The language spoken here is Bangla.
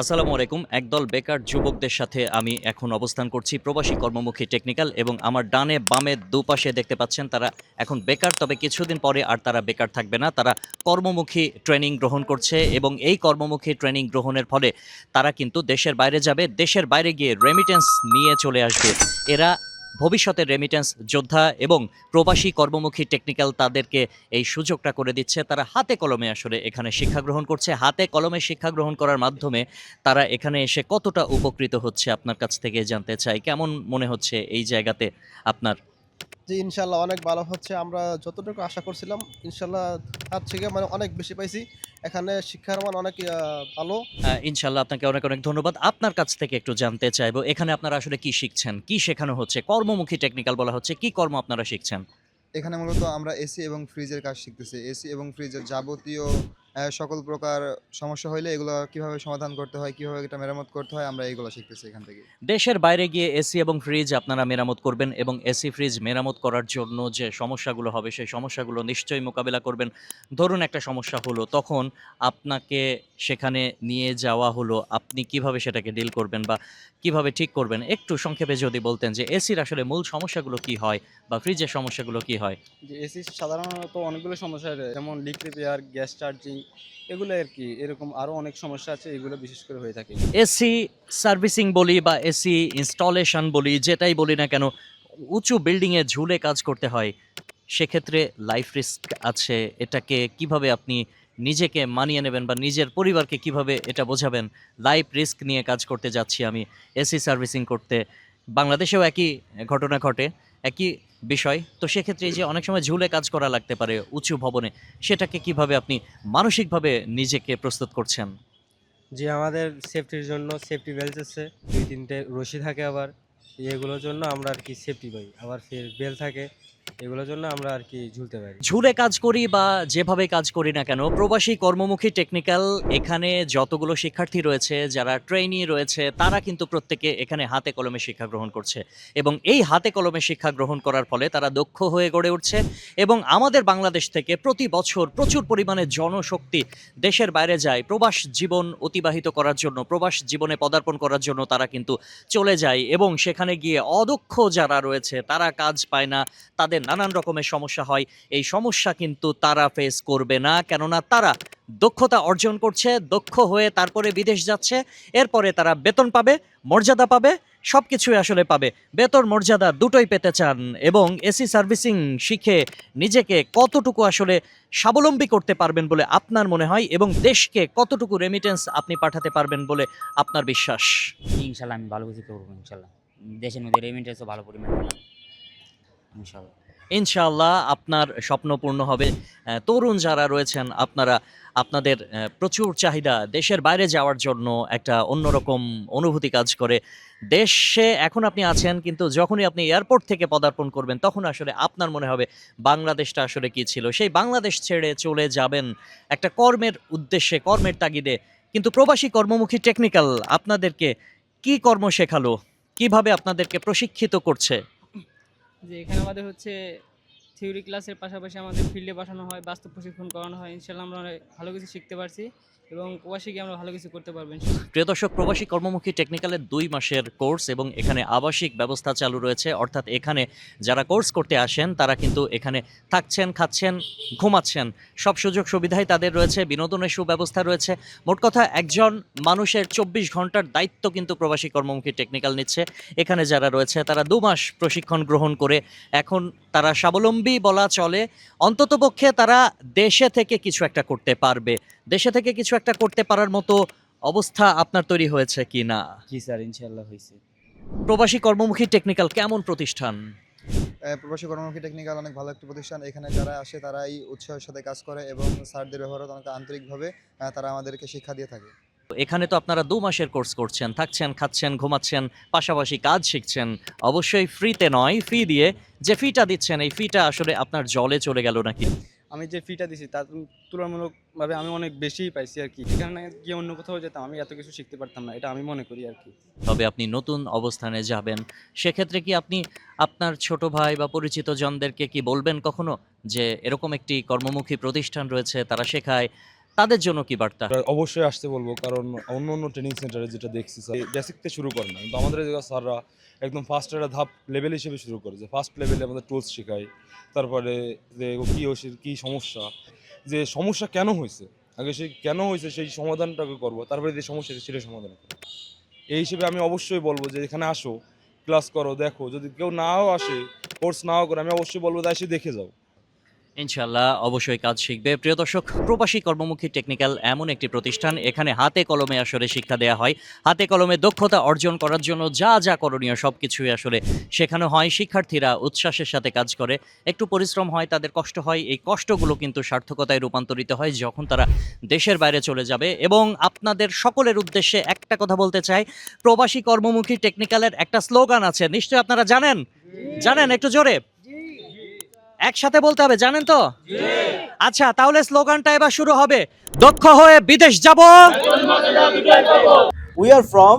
আসসালামু আলাইকুম। একদল বেকার যুবকদের সাথে আমি এখন অবস্থান করছি প্রবাসী কর্মমুখী টেকনিক্যাল এবং আমার ডানে বামে দুপাশে দেখতে পাচ্ছেন তারা এখন বেকার, তবে কিছুদিন পরে আর তারা বেকার থাকবে না। তারা কর্মমুখী ট্রেনিং গ্রহণ করছে এবং এই কর্মমুখী ট্রেনিং গ্রহণের ফলে তারা কিন্তু দেশের বাইরে যাবে, দেশের বাইরে গিয়ে রেমিটেন্স নিয়ে চলে আসবে। এরা ভবিষ্যতের রেমিটেন্স যোদ্ধা এবং প্রবাসী কর্মমুখী টেকনিক্যাল তাদেরকে এই সুযোগটা করে দিচ্ছে। তারা হাতে কলমে আসলে এখানে শিক্ষা গ্রহণ করছে। হাতে কলমে শিক্ষা গ্রহণ করার মাধ্যমে তারা এখানে এসে কতটা উপকৃত হচ্ছে আপনার কাছ থেকে জানতে চাই। কেমন মনে হচ্ছে এই জায়গাতে আপনার? যে ইনশাল্লাহ অনেক ভালো হচ্ছে। আমরা যতটুকু আশা করছিলাম ইনশাল্লাহ তার থেকে মানে অনেক বেশি পাইছি। এখানে শিক্ষার মান অনেক ভালো। আহ, ইনশাল্লাহ আপনাকে অনেক অনেক ধন্যবাদ। আপনার কাছ থেকে একটু জানতে চাইব এখানে আপনারা আসলে কি শিখছেন? কি শেখানো হচ্ছে? কর্মমুখী টেকনিক্যাল বলা হচ্ছে কি কর্ম আপনারা শিখছেন? এখানে মূলত আমরা এসি এবং ফ্রিজের কাজ শিখতেছি। এসি এবং ফ্রিজের যাবতীয় সকল প্রকার সমস্যা হইলে এগুলো কীভাবে সমাধান করতে হয় কীভাবে এটা মেরামত করতে হয় আমরা এইগুলো শিখতেছি এখান থেকে। দেশের বাইরে গিয়ে এসি এবং ফ্রিজ আপনারা মেরামত করবেন এবং এসি ফ্রিজ মেরামত করার জন্য যে সমস্যাগুলো হবে সেই সমস্যাগুলো নিশ্চয়ই মোকাবিলা করবেন। ধরুন একটা সমস্যা হলো তখন আপনাকে সেখানে নিয়ে যাওয়া হলো আপনি কীভাবে সেটাকে ডিল করবেন বা কীভাবে ঠিক করবেন? একটু সংক্ষেপে যদি বলতেন যে এসির আসলে মূল সমস্যাগুলো কি হয় বা ফ্রিজের সমস্যাগুলো কি হয়? যে এসি সাধারণত অনেকগুলো সমস্যা রয়েছে যেমন লিক রিপেয়ার গ্যাস চার্জিং এগুলো আর কি, এরকম আরও অনেক সমস্যা আছে, এগুলো বিশেষ করে হয়ে থাকে। এসি সার্ভিসিং বলি বা এসি ইনস্টলেশন বলি, যেটাই বলি না কেন, উঁচু বিল্ডিংয়ে ঝুলে কাজ করতে হয়, সেক্ষেত্রে লাইফ রিস্ক আছে। এটাকে কীভাবে আপনি নিজেকে মানিয়ে নেবেন বা নিজের পরিবারকে কীভাবে এটা বোঝাবেন লাইফ রিস্ক নিয়ে কাজ করতে যাচ্ছি আমি, এসি সার্ভিসিং করতে। বাংলাদেশেও একই ঘটনা ঘটে। একই বিষয়। তো সেক্ষেত্রে এই যে অনেক সময় ঝুলে কাজ করা লাগতে পারে উঁচু ভবনে, সেটাকে কীভাবে আপনি মানসিকভাবে নিজেকে প্রস্তুত করছেন? যে আমাদের সেফটির জন্য সেফটি বেল্ট আছে। দুই, তিনটে রশি থাকে আবার। এগুলোর জন্য আমরা আর কি সেফটি পাই। আবার ফের বেল থাকে। এগুলোর জন্য আমরা আর কি ঝুলতে পারি। ঝুলে কাজ করি বা যেভাবে কাজ করি না কেন, প্রবাসী কর্মমুখী টেকনিক্যাল এখানে যতগুলো শিক্ষার্থী রয়েছে, যারা ট্রেনি রয়েছে, তারা কিন্তু প্রত্যেকে এখানে হাতে কলমে শিক্ষা গ্রহণ করছে। এবং এই হাতে কলমে শিক্ষা গ্রহণ করার ফলে তারা দক্ষ হয়ে গড়ে উঠছে এবং আমাদের বাংলাদেশ থেকে প্রতি বছর প্রচুর পরিমাণে জনশক্তি দেশের বাইরে যায়। প্রবাস জীবন অতিবাহিত করার জন্য, প্রবাস জীবনে পদার্পণ করার জন্য তারা কিন্তু চলে যায় এবং সেখানে গিয়ে অদক্ষ যারা রয়েছে, তারা কাজ পায় না, তাদের নানান রকমের সমস্যা হয়। এই সমস্যা কিন্তু তারা ফেস করবে না, কেননা তারা দক্ষতা অর্জন করছে, দক্ষ হয়ে তারপরে বিদেশ যাচ্ছে। এরপরে তারা বেতন পাবে, মর্যাদা পাবে সব কিছুই আসলে পাবে। বেতন, মর্যাদা দুটোই পেতে চান এবং এসি সার্ভিসিং শিখে নিজেকে কতটুকু আসলে স্বাবলম্বী করতে পারবেন বলে আপনার মনে হয় এবং দেশকে কতটুকু রেমিটেন্স আপনি পাঠাতে পারবেন বলে আপনার বিশ্বাস? ইনশাল্লাহ আমি ভালো কিছু করব, ইনশাল্লাহ। দেশের মধ্যে রেমিটেন্সও ভালো পরিমাণে ইনশাল্লাহ আপনার স্বপ্ন পূর্ণ হবে। তরুণ যারা রয়েছেন, আপনারা, আপনাদের প্রচুর চাহিদা দেশের বাইরে যাওয়ার জন্য একটা অন্যরকম অনুভূতি কাজ করে। দেশে এখন আপনি আছেন, কিন্তু যখনই আপনি এয়ারপোর্ট থেকে পদার্পণ করবেন, তখন আসলে আপনার মনে হবে বাংলাদেশটা আসলে কি ছিল। সেই বাংলাদেশ ছেড়ে চলে যাবেন একটা কর্মের উদ্দেশ্যে, কর্মের তাগিদে। কিন্তু প্রবাসী কর্মমুখী টেকনিক্যাল আপনাদেরকে কি কর্ম শেখালো? কীভাবে আপনাদেরকে প্রশিক্ষিত করছে? যে এখানে আমাদের হচ্ছে থিওরি ক্লাসের পাশাপাশি আমাদের ফিল্ডে পাঠানো হয়, বাস্তব প্রশিক্ষণ করানো হয়। ইনশাল্লাহ আমরা অনেক ভালো কিছু শিখতে পারছি। এবং প্রবাসী গিয়ে আমরা ভালো কিছু করতে পারবেন। প্রিয় দর্শক, প্রবাসী কর্মমুখী টেকনিক্যালের দুই মাসের কোর্স এবং এখানে আবাসিক ব্যবস্থা চালু রয়েছে। অর্থাৎ এখানে যারা কোর্স করতে আসেন, তারা কিন্তু এখানে থাকছেন, খাচ্ছেন, ঘুমাচ্ছেন। সব সুযোগ সুবিধাই তাদের রয়েছে, বিনোদনের সুব্যবস্থা রয়েছে। মোট কথা, একজন মানুষের চব্বিশ ঘণ্টার দায়িত্ব কিন্তু প্রবাসী কর্মমুখী টেকনিক্যাল নিচ্ছে। এখানে যারা রয়েছে, তারা দু মাস প্রশিক্ষণ গ্রহণ করে এখন তারা স্বাবলম্বী বলা চলে। অন্ততপক্ষে তারা দেশে থেকে কিছু একটা করতে পারবে। দেশে থেকে কিছু একটা করতে পারার মতো অবস্থা আপনার তৈরি হয়েছে কি না জি স্যার ইনশাল্লাহ হয়েছে। প্রবাসী কর্মমুখী টেকনিক্যাল কেমন প্রতিষ্ঠান? প্রবাসী কর্মমুখী টেকনিক্যাল অনেক ভালো একটি প্রতিষ্ঠান। এখানে যারা আসে তারাই উৎসাহের সাথে কাজ করে এবং স্যারদের ব্যবহারও অনেক আন্তরিকভাবে তারা আমাদেরকে শিক্ষা দিয়ে থাকে। এখানে তো আপনারা দু মাসের কোর্স করছেন থাকছেন খাচ্ছেন ঘুমাচ্ছেন পাশাপাশি কাজ শিখছেন। অবশ্যই ফ্রিতে নয় ফি দিয়ে যে ফিটা দিচ্ছেন এই ফিটা আসলে আপনার জলে চলে গেল নাকি? আমি যে ফিটা দিছি তার তুলনামূলকভাবে আমি অনেক বেশিই পাইছি আর কি। এখানে গিয়ে অন্য কোথাও যেতাম, আমি এত কিছু শিখতে পারতাম না, এটা আমি মনে করি আর কি। তবে আপনি নতুন অবস্থানে যাবেন, সেক্ষেত্রে কি আপনি আপনার ছোট ভাই বা পরিচিত জনদেরকে কি বলবেন কখনো? যে এরকম একটি কর্মমুখী প্রতিষ্ঠান রয়েছে, তারা শেখায় তাদের জন্য কি বার্তা? অবশ্যই আসতে বলব, কারণ অন্য অন্য ট্রেনিং সেন্টারে যেটা দেখছি স্যার বেসিক থেকে শুরু করে না। কিন্তু আমাদের জায়গায় স্যাররা একদম ফার্স্ট একটা ধাপ লেভেল হিসেবে শুরু করে, যে ফার্স্ট লেভেলে আমাদের টুলস শেখায়, তারপরে যে কী হয়েছে কী সমস্যা, যে সমস্যা কেন হয়েছে, আগে সেই কেন হয়েছে, সেই সমাধানটাকে করব, তারপরে যে সমস্যা সেটা সমাধান করব। এই হিসেবে আমি অবশ্যই বলব যে এখানে আসো ক্লাস করো, দেখো, যদি কেউ নাও আসে কোর্স নাও করে, আমি অবশ্যই বলব যে এসে দেখে যাও। ইনশাল্লাহ অবশ্যই কাজ শিখবে। প্রিয় দর্শক, প্রবাসী কর্মমুখী টেকনিক্যাল এমন একটি প্রতিষ্ঠান, এখানে হাতে কলমে আসলে শিক্ষা দেওয়া হয়। হাতে কলমে দক্ষতা অর্জন করার জন্য যা যা করণীয় সব কিছুই আসলে শেখানো হয়। শিক্ষার্থীরা উচ্ছ্বাসের সাথে কাজ করে। একটু পরিশ্রম হয়, তাদের কষ্ট হয়। এই কষ্টগুলো কিন্তু সার্থকতায় রূপান্তরিত হয় যখন তারা দেশের বাইরে চলে যাবে। এবং আপনাদের সকলের উদ্দেশ্যে একটা কথা বলতে চাই, প্রবাসী কর্মমুখী টেকনিক্যালের একটা স্লোগান আছে। নিশ্চয়ই আপনারা জানেন? জানেন? একটু জোরে। একসাথে বলতে হবে জানেন তো? আচ্ছা তাহলে স্লোগানটা এবার শুরু হবে। দক্ষ হয়ে বিদেশ যাব। We are from